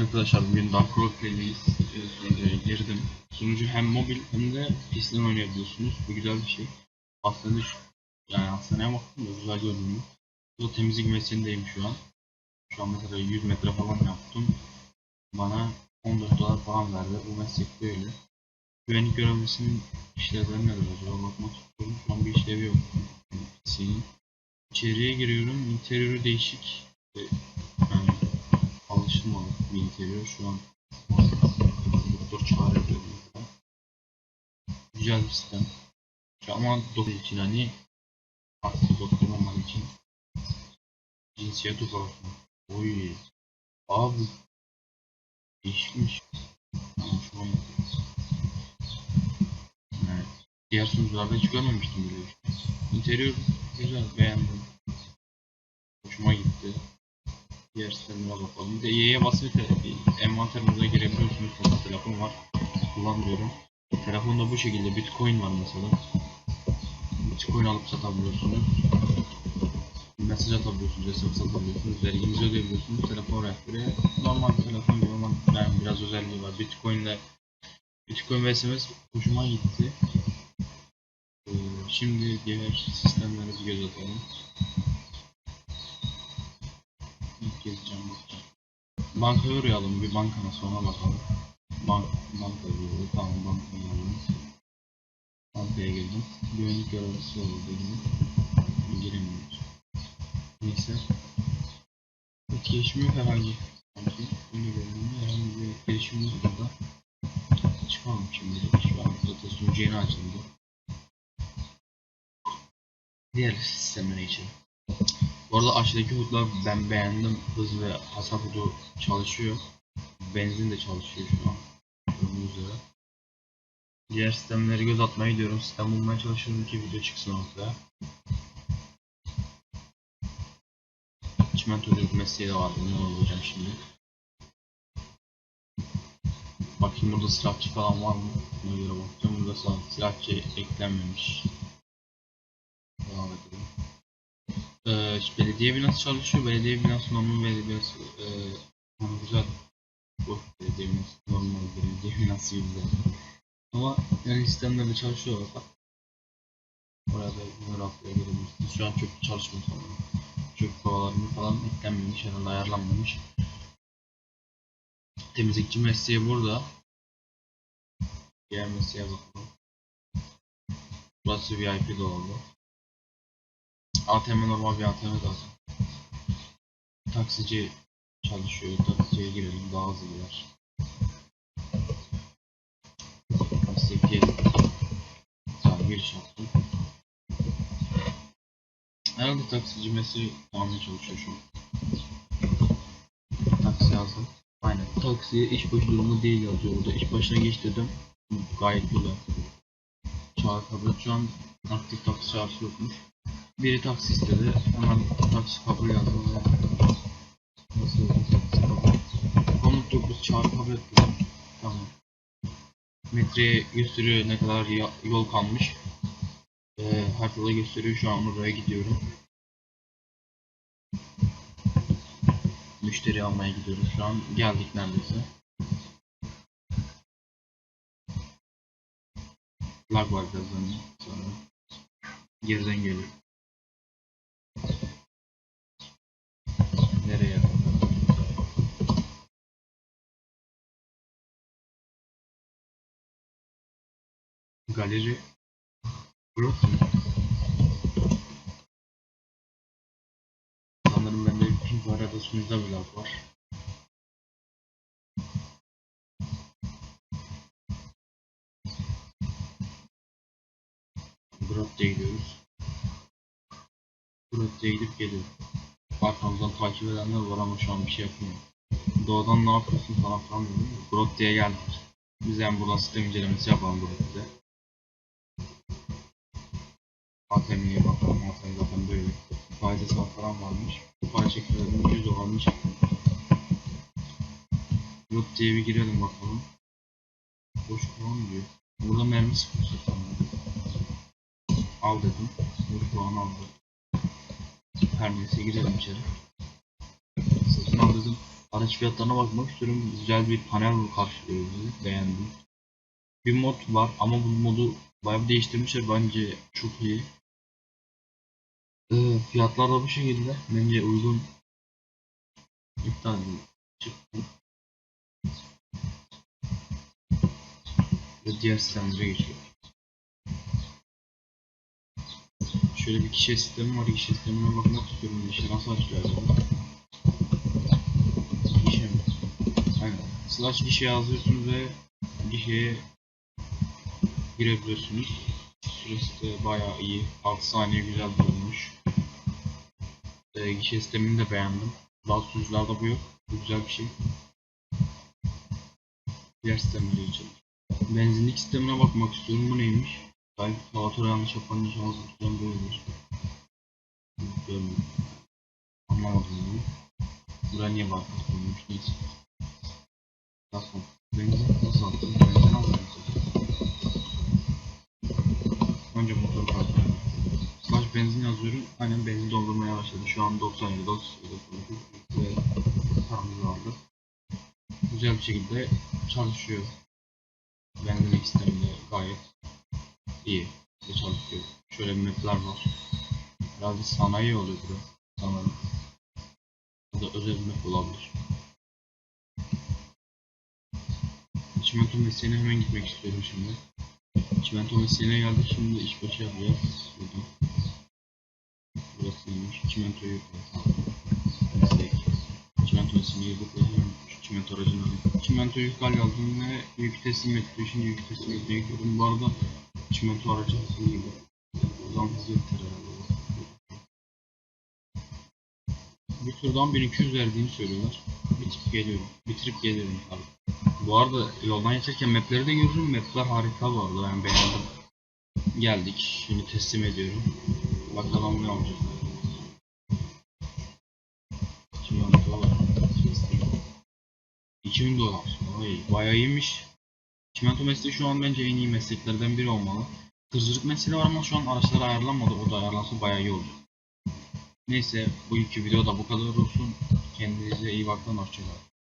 arkadaşlar bugün Dark Roleplay'deyiz. Ee, girdim. Sunucu hem mobil hem de PC'den oynayabiliyorsunuz. Bu güzel bir şey. Aslında şu, yani hastaneye baktım da güzel görünüyor. Bu da temizlik mesleğindeyim şu an. Şu an mesela 100 metre falan yaptım. Bana 14 dolar falan verdi. Bu meslek böyle. Güvenlik görevlisinin işlevleri nedir acaba bakmak istiyorum. Şu an bir işlevi yok. PC'nin. İçeriye giriyorum. İnteriörü değişik. Ee, Yani alışılmadık bir interior. Şu an doktor çağrı yapıyor. Güzel bir sistem. Ama doktor için hani aslında doktor için cinsiyet mı? Oy. Abi değişikmiş. Ama şu an yani diğer sunucularda hiç görmemiştim böyle bir şey. İnterior güzel beğendim. Hoşuma gitti. Diğer sistemlere bakalım. Bir de Y'ye basıp envanterimize girebiliyorsunuz. Mesela telefon var. Kullanmıyorum. Telefonda bu şekilde Bitcoin var mesela. Bitcoin alıp satabiliyorsunuz. Mesaj atabiliyorsunuz, SMS atabiliyorsunuz, verginizi ödeyebiliyorsunuz. Telefon rehberi normal bir telefon gibi ama yani biraz özelliği var. Bitcoin'le Bitcoin ve SMS hoşuma gitti. Ee, şimdi diğer sistemlere bir göz atalım. Gezeceğim bakacağım. Bankaya uğrayalım bir banka nasıl ona bakalım. Bank, banka uğrayalım. Tamam bankaya uğrayalım. Bankaya girdim. Güvenlik görevlisi oldu benim. Giremiyoruz. Neyse. Etkileşim yok herhangi. Sanki öyle görünüyor. Herhangi bir etkileşim yok burada. Çıkalım şimdi. Şu an zaten sunucu yeni açıldı. Diğer sistemlere geçelim. Bu arada aşağıdaki hudlar ben beğendim. Hız ve hasar hudu çalışıyor. Benzin de çalışıyor şu an. Gördüğünüz üzere. Diğer sistemlere göz atmaya gidiyorum. Sistem bulmaya çalışıyorum ki video çıksın ortaya. Çimentoculuk mesleği de var. Bunu olacağım şimdi. Bakayım burada silahçı falan var mı? Buna göre bakacağım. Burada silah, silahçı eklenmemiş. İşte belediye binası çalışıyor. Belediye binası normal belediye binası. Ee, hani güzel. Bu belediye binası normal belediye binası güzel. Ama yani sistemlerde çalışıyor bak. Oraya da bunu rahatlığa görebilirsiniz. Şu an çok çalışmıyor sanırım. Çok kovalarını falan eklenmemiş. Herhalde ayarlanmamış. Temizlikçi mesleği burada. Diğer mesleğe bakalım. Burası VIP dolabı. ATM normal bir ATM zaten. Taksici çalışıyor. Taksiciye girelim daha hızlı gider. Meslek diyelim. Tamam giriş yaptım. Herhalde taksici mesleği almaya çalışıyor şu an. Taksi yazdım. Aynen. Taksiye iş başı durumu değil yazıyor burada. İş başına geç dedim. Gayet güzel. Çağrı kabul. Şu an aktif taksi çağrısı yokmuş. Biri taksi istedi. Hemen taksi kabul yazdım. Nasıl oldu taksi kabul? Komut 9 çağrı kabul ettim. Tamam. Metreye gösteriyor ne kadar yol kalmış. Ee, haritada gösteriyor şu an oraya gidiyorum. Müşteri almaya gidiyoruz şu an. Geldik neredeyse. Lag var birazdan sonra. Geriden geliyor. Galeri. Mı? Sanırım bende bir ping var ya da sunucuda lag var. Grotte'ye gidiyoruz. Grotte'ye gidip geliyorum. Arkamızdan takip edenler var ama şu an bir şey yapmıyor. Doğudan ne yapıyorsun falan falan dedim. Grotte'ye geldik. Biz yani buradan sistem incelemesi yapalım Grotte'de. ATM'ye bakalım. ATM zaten böyle. Faydası var falan varmış. Faiz çekimlerinin 100 dolarını çektim. Grotte'ye bir girelim bakalım. Boş falan diyor. Burada mermi sıkıyorsun sanırım. Al dedim. Boş puan aldı. Her neyse girelim içeri. Satın al dedim. Araç fiyatlarına bakmak istiyorum. Güzel bir panel karşılıyor bizi. Beğendim. Bir mod var ama bu modu bayağı değiştirmişler. Bence çok iyi. Ee, fiyatlar da bu şekilde. Bence uygun. İptal edeyim. Çıktı. Ve diğer sistemlere geçiyor. Şöyle bir kişi sistemi var. Kişi sistemine bakmak istiyorum. İşte nasıl açılıyor acaba? Gişe mi? Aynen. Slash gişe yazıyorsunuz ve gişeye girebiliyorsunuz. Süresi de bayağı iyi. 6 saniye güzel bulunmuş. Ee, gişe sistemini de beğendim. Bazı sunucularda bu yok. Bu güzel bir şey. Diğer sistemlere geçelim. Benzinlik sistemine bakmak istiyorum. Bu neymiş? Belki Galatasaray yanlış yapan şansı tutan böyledir. Görmedim. Anlamadım. Buraya niye barkod koymuş neyse. Nasıl? Benzin nasıl attım? Benzin. Önce benzin yazıyorum. Aynen benzin doldurmaya başladı. Şu an 97 97 ve paramızı aldık. Güzel bir şekilde çalışıyor. Benzinlik sistemi gayet iyi ve çalışıyor. Şöyle mapler var. Herhalde sanayi oluyor burası sanırım. Ya da özel map olabilir. Çimento mesleğine hemen gitmek istiyorum şimdi. Çimento mesleğine geldik şimdi işbaşı yapacağız. Buradan. Burası neymiş? Çimentoyu yapacağız. Meslek. Çimento şu çimento aracını alayım. Çimento yükler aldım ve yük teslim etti. Şimdi yük teslim etmeye gidiyorum. Bu arada çimento aracı hızlı gibi. Buradan hızlı yeter herhalde. Bir turdan 1200 verdiğini söylüyorlar. Bitirip geliyorum. Bitirip geliyorum tabii. Bu arada yoldan geçerken mapleri de görürüm. Mapler harika bu arada ben beğendim. Geldik. Şimdi teslim ediyorum. Bakalım ne olacak. 2000 dolar. Vay, bayağı iyiymiş. Çimento mesleği şu an bence en iyi mesleklerden biri olmalı. Tırcılık mesleği var ama şu an araçlar ayarlanmadı. O da ayarlansa bayağı iyi olur. Neyse bu iki video da bu kadar olsun. Kendinize iyi bakın. Hoşçakalın.